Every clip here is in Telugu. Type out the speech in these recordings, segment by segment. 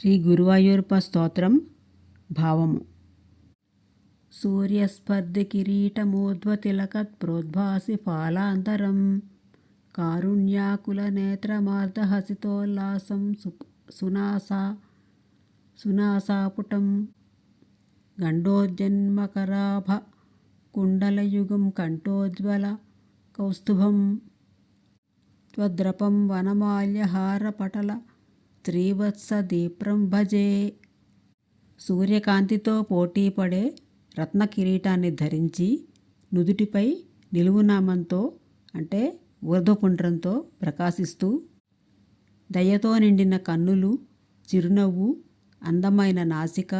శ్రీ గురువాయూర్ప స్తోత్రం భావము. సూర్యస్పర్ధ కిరీటమూర్ధ్వతిలకత్ ప్రోద్భాసి ఫాలాంతరం కారుణ్యాకుల నేత్రమార్ధహసితోల్లాసం సు సునాసా సునాసాపుటం. గండోజన్మకరాభ కుండలయుగం కంఠోజ్వల కౌస్తుభం. త్వద్రపం వనమాల్యహారపటల శ్రీవత్సదీప్రం భజే. సూర్యకాంతితో పోటీపడే రత్న కిరీటాన్ని ధరించి నుదుటిపై నిలువునామంతో అంటే ఊర్ధపుండ్రంతో ప్రకాశిస్తూ దయతో నిండిన కన్నులు చిరునవ్వు అందమైన నాసిక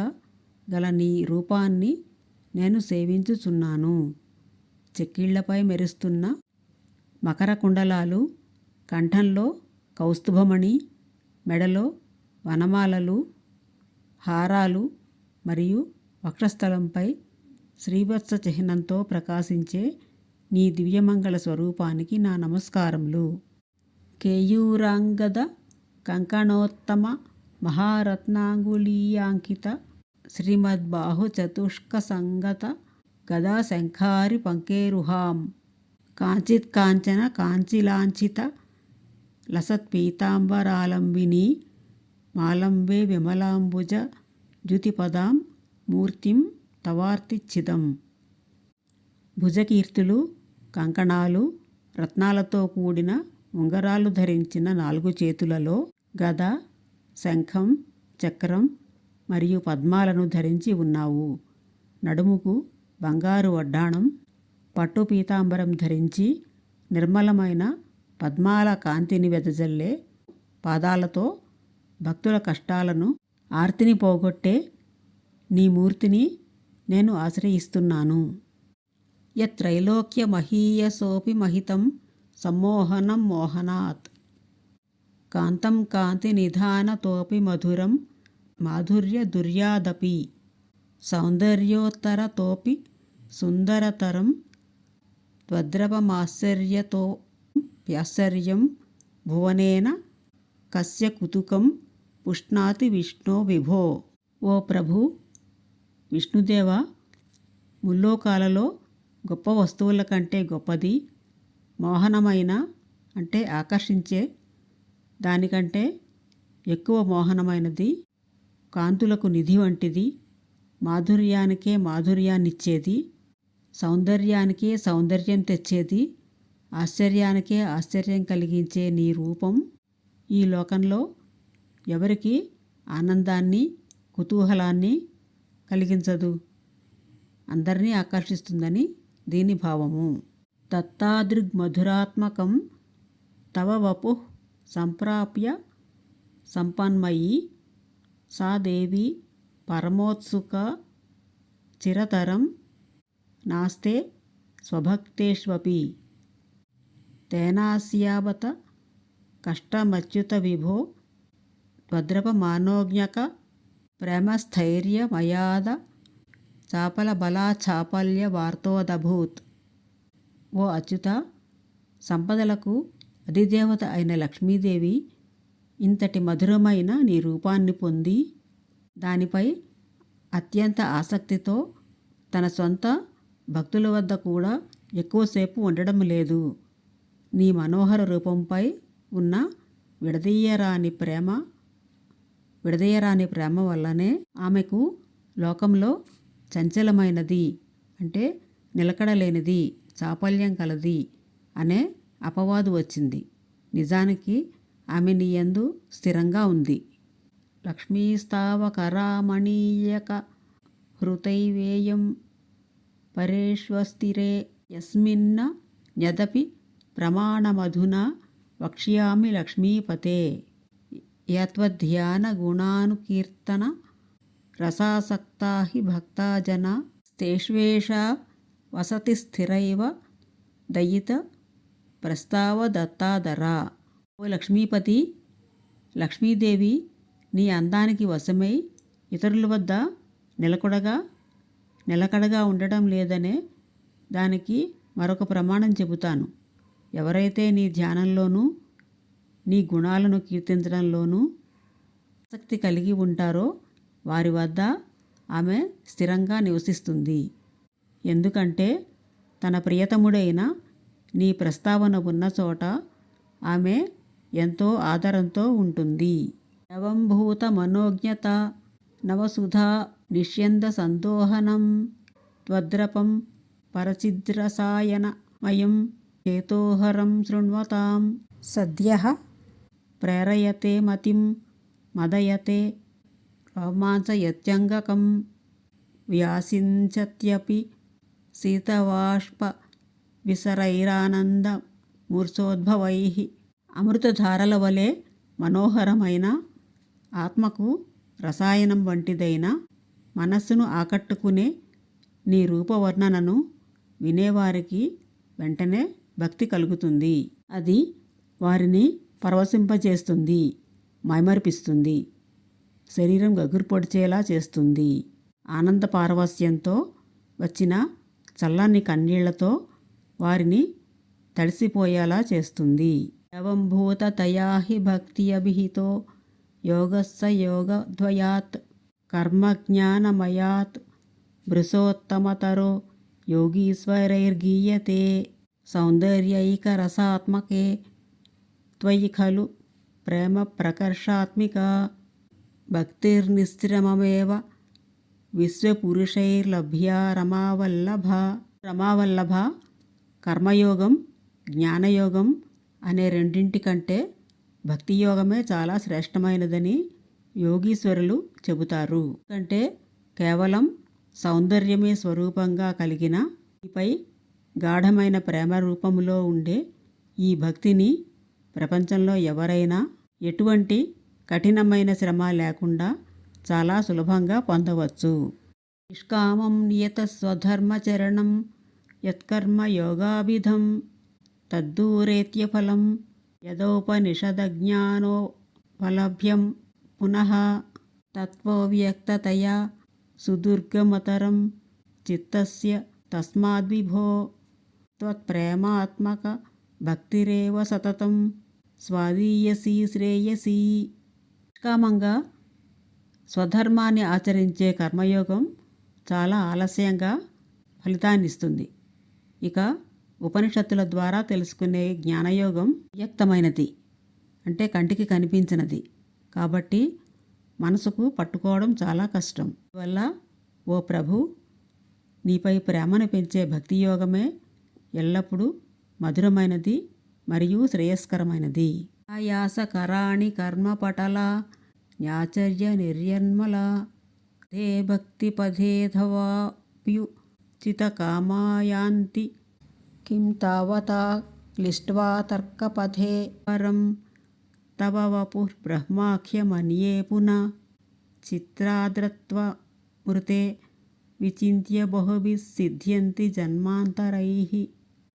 గల నీ రూపాన్ని నేను సేవించుచున్నాను. చెక్కిళ్ళపై మెరుస్తున్న మకర కుండలాలు కంఠంలో కౌస్తుభమణి మెడలో వనమాలలు హారాలు మరియు వక్షస్థలంపై శ్రీవత్స చిహ్నంతో ప్రకాశించే నీ దివ్యమంగళ స్వరూపానికి నా నమస్కారములు. కేయూరాంగద కంకణోత్తమ మహారత్నాంగులీయాంకిత శ్రీమద్బాహు చతుష్క సంగత గదా శంఖారి పంకేరుహాం. కాంచిత్ కాంచన కాంచిలాంఛిత లసత్పీతాంబరాలంబిని మాలంబే విమలాంబుజ ద్యుతిపదాం మూర్తిం తవార్తిచ్చిదం భుజకీర్తులు కంకణాలు రత్నాలతో కూడిన ఉంగరాలు ధరించిన నాలుగు చేతులలో గద శంఖం చక్రం మరియు పద్మాలను ధరించి ఉన్నావు. నడుముకు బంగారు వడ్డాణం పట్టు పీతాంబరం ధరించి నిర్మలమైన పద్మాల కాంతిని వెదజల్లే పాదాలతో భక్తుల కష్టాలను ఆర్తిని పోగొట్టే నీ మూర్తిని నేను ఆశ్రయిస్తున్నాను. యత్రైలోక్య మహీయసోపి మహితం సమ్మోహనం మోహనాత్. కాంతం కాంతి నిధానతోపి మధురం మాధుర్య దుర్యాదపి సౌందర్యోత్తరతోపి సుందరతరం త్వద్రవమాశ్చర్యతో ప్యాశ్చర్యం భువనేన కస్య కుతుకం పుష్ణాతి విష్ణో విభో. ఓ ప్రభు విష్ణుదేవ ముల్లోకాలలో గొప్ప వస్తువుల కంటే గొప్పది మోహనమైన అంటే ఆకర్షించే దానికంటే ఎక్కువ మోహనమైనది కాంతులకు నిధి వంటిది మాధుర్యానికే మాధుర్యాన్నిచ్చేది సౌందర్యానికే సౌందర్యం తెచ్చేది ఆశ్చర్యానికే ఆశ్చర్యం కలిగించే నీ రూపం ఈ లోకంలో ఎవరికి ఆనందాన్ని కుతూహలాన్ని కలిగించదు. అందరినీ ఆకర్షిస్తుందని దీని భావము. దత్తాదృగ్మధురాత్మకం తవ వపు సంప్రాప్య సంపన్మయి సా దేవి పరమోత్సుక చిరతరం. నాస్తే స్వభక్తేష్వపి. తేనాస్యావత కష్టమచ్యుత విభో త్వద్రపమానోజ్ఞక ప్రేమస్థైర్యమయాద చాపల బలా చాపల్య వార్తోదభూత్. ఓ అచ్యుత సంపదలకు అధిదేవత అయిన లక్ష్మీదేవి ఇంతటి మధురమైన నీ రూపాన్ని పొంది దానిపై అత్యంత ఆసక్తితో తన సొంత భక్తుల వద్ద కూడా ఎక్కువసేపు ఉండడం లేదు. నీ మనోహర రూపంపై ఉన్న విడదీయరాని ప్రేమ విడదీయరాని ప్రేమ వల్లనే ఆమెకు లోకంలో చంచలమైనది అంటే నిలకడలేనిది చాపల్యం కలది అనే అపవాదు వచ్చింది. నిజానికి ఆమె నీ యందు స్థిరంగా ఉంది. లక్ష్మీస్తావకరామణీయక హృతైవేయం పరేష్వస్థిరే యస్మిన్న న్యదపి ప్రమాణమధునా వక్ష్యామి లక్ష్మీపతే యత్వధ్యాన గుణానుకీర్తన రసాసక్తా హి భక్తాజన తేష్వేషా వసతి స్థిరైవ దయిత ప్రస్తావ దత్తాదరా ఓ లక్ష్మీపతి లక్ష్మీదేవి నీ అందానికి వశమై ఇతరుల వద్ద నిలకడగా నిలకడగా ఉండడం లేదనే దానికి మరొక ప్రమాణం చెబుతాను. ఎవరైతే నీ ధ్యానంలోనూ నీ గుణాలను కీర్తించడంలోనూ ఆసక్తి కలిగి ఉంటారో వారి వద్ద ఆమె స్థిరంగా నివసిస్తుంది. ఎందుకంటే తన ప్రియతముడైన నీ ప్రస్తావన ఉన్న చోట ఆమె ఎంతో ఆదరంతో ఉంటుంది. నవంభూత మనోజ్ఞత నవసుధా నిష్యంద సందోహనం త్వద్రపం పరచిద్రసాయనమయం సద్య ప్రేరయతే మతిం మదయతే రోమాంచయత్యంగకం వ్యాసించత్యపి శీతవాష్ప విసరైరానంద మూర్ఛోద్భవై అమృతధారల వలె మనోహరమైన ఆత్మకు రసాయనం వంటిదైన మనస్సును ఆకట్టుకునే నీ రూపవర్ణనను వినేవారికి వెంటనే భక్తి కలుగుతుంది. అది వారిని పరవశింపజేస్తుంది మైమరిపిస్తుంది శరీరం గగుర్పొడిచేలా చేస్తుంది. ఆనంద పారవస్యంతో వచ్చిన చల్లని కన్నీళ్ళతో వారిని తడిసిపోయేలా చేస్తుంది. యవంభూత తయాహి భక్తి అభిహితో యోగస్స యోగద్వయాత్ కర్మజ్ఞానమయాత్ భృశోత్తమతరో యోగీశ్వరైర్గీయతే. సౌందర్యైకరసాత్మకే త్వయి ఖలు ప్రేమ ప్రకర్షాత్మిక భక్తిర్నిశ్రమమేవ విశ్వపురుషైర్లభ్య రమావల్లభ రమావల్లభ కర్మయోగం జ్ఞానయోగం అనే రెండింటి కంటే భక్తి యోగమే చాలా శ్రేష్టమైనదని యోగీశ్వరులు చెబుతారు. అంటే కేవలం సౌందర్యమే స్వరూపంగా కలిగిన ఈపై గాఢమైన ప్రేమ రూపములో ఉండే ఈ భక్తిని ప్రపంచంలో ఎవరైనా ఎటువంటి కఠినమైన శ్రమ లేకుండా చాలా సులభంగా పొందవచ్చు. నిష్కామం నియత స్వధర్మచరణం యత్కర్మ యోగాభిధం తద్దూరేత్యఫలం యదోపనిషదజ్ఞానోపలభ్యం పునః తత్వవ్యక్తతయా సుదుర్గమతరం చిత్తస్య తస్మాద్విభో త్వత్ప్రేమాత్మక భక్తిరేవ సతతం స్వాదీయసీ శ్రేయసీ. నిష్కామంగా స్వధర్మాన్ని ఆచరించే కర్మయోగం చాలా ఆలస్యంగా ఫలితాన్నిస్తుంది. ఇక ఉపనిషత్తుల ద్వారా తెలుసుకునే జ్ఞానయోగం వ్యక్తమైనది. అంటే కంటికి కనిపించినది. కాబట్టి మనసుకు పట్టుకోవడం చాలా కష్టం. వల్ల ఓ ప్రభు నీపై ప్రేమను పెంచే భక్తి యోగమే ఎల్లప్పుడూ మధురమైనది మరియు శ్రేయస్కరమైనది. ఆయాస కరాణి కర్మపటల న్యాచర్య నిర్యన్మల తే భక్తి పథేధవాప్యుచిత కామాయాంతి కిం తావతా క్లిష్ట్వా తర్కపథే పరం తవ వపుర్బ్రహ్మాఖ్యమన్యే పున చిత్రాద్రత్వ మృతే విచింత్య బహుభిः సిద్ధ్యంతి జన్మాంతరై.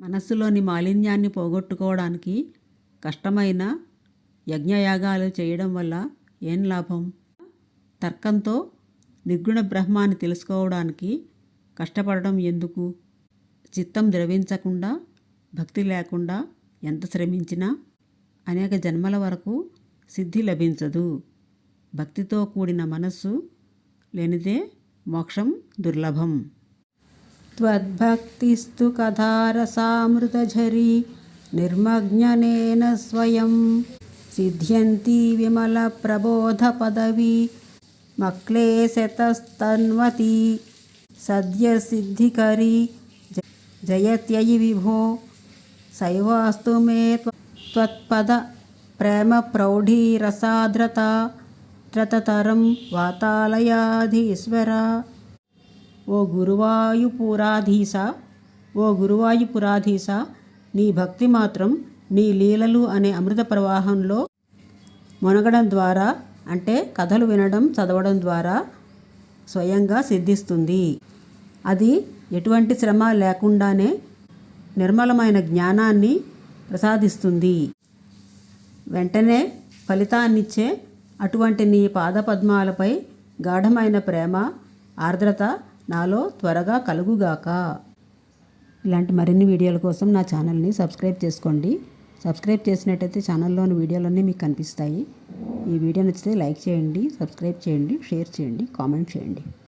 మనస్సులోని మాలిన్యాన్ని పోగొట్టుకోవడానికి కష్టమైన యజ్ఞయాగాలు చేయడం వల్ల ఏం లాభం? తర్కంతో నిర్గుణ బ్రహ్మాన్ని తెలుసుకోవడానికి కష్టపడడం ఎందుకు? చిత్తం ద్రవించకుండా భక్తి లేకుండా ఎంత శ్రమించినా అనేక జన్మల వరకు సిద్ధి లభించదు. భక్తితో కూడిన మనస్సు లేనిదే మోక్షం దుర్లభం. త్వద్భక్తిస్తు కథారసామృతఝరీ నిర్మజ్ఞనేన స్వయం సిద్ధ్యంతి విమల ప్రబోధ పదవి మక్లేశతస్తన్వతి సద్య సిద్ధికరీ జయత్యయి విభో శైవాస్తు మే ఓ గురువాయుపురాధీశ ఓ గురువాయుపురాధీశ నీ భక్తి మాత్రం నీ లీలలు అనే అమృత ప్రవాహంలో మునగడం ద్వారా అంటే కథలు వినడం చదవడం ద్వారా స్వయంగా సిద్ధిస్తుంది. అది ఎటువంటి శ్రమ లేకుండానే నిర్మలమైన జ్ఞానాన్ని ప్రసాదిస్తుంది. వెంటనే ఫలితాన్నిచ్చే అటువంటి నీ పాదపద్మాలపై గాఢమైన ప్రేమ ఆర్ద్రత నాలో త్వరగా కలుగుగాక. ఇలాంటి మరిన్ని వీడియోల కోసం నా ఛానల్ని సబ్స్క్రైబ్ చేసుకోండి. సబ్స్క్రైబ్ చేసినట్టయితే ఛానల్లోని వీడియోలన్నీ మీకు కనిపిస్తాయి. ఈ వీడియో నచ్చితే లైక్ చేయండి సబ్స్క్రైబ్ చేయండి షేర్ చేయండి కామెంట్ చేయండి.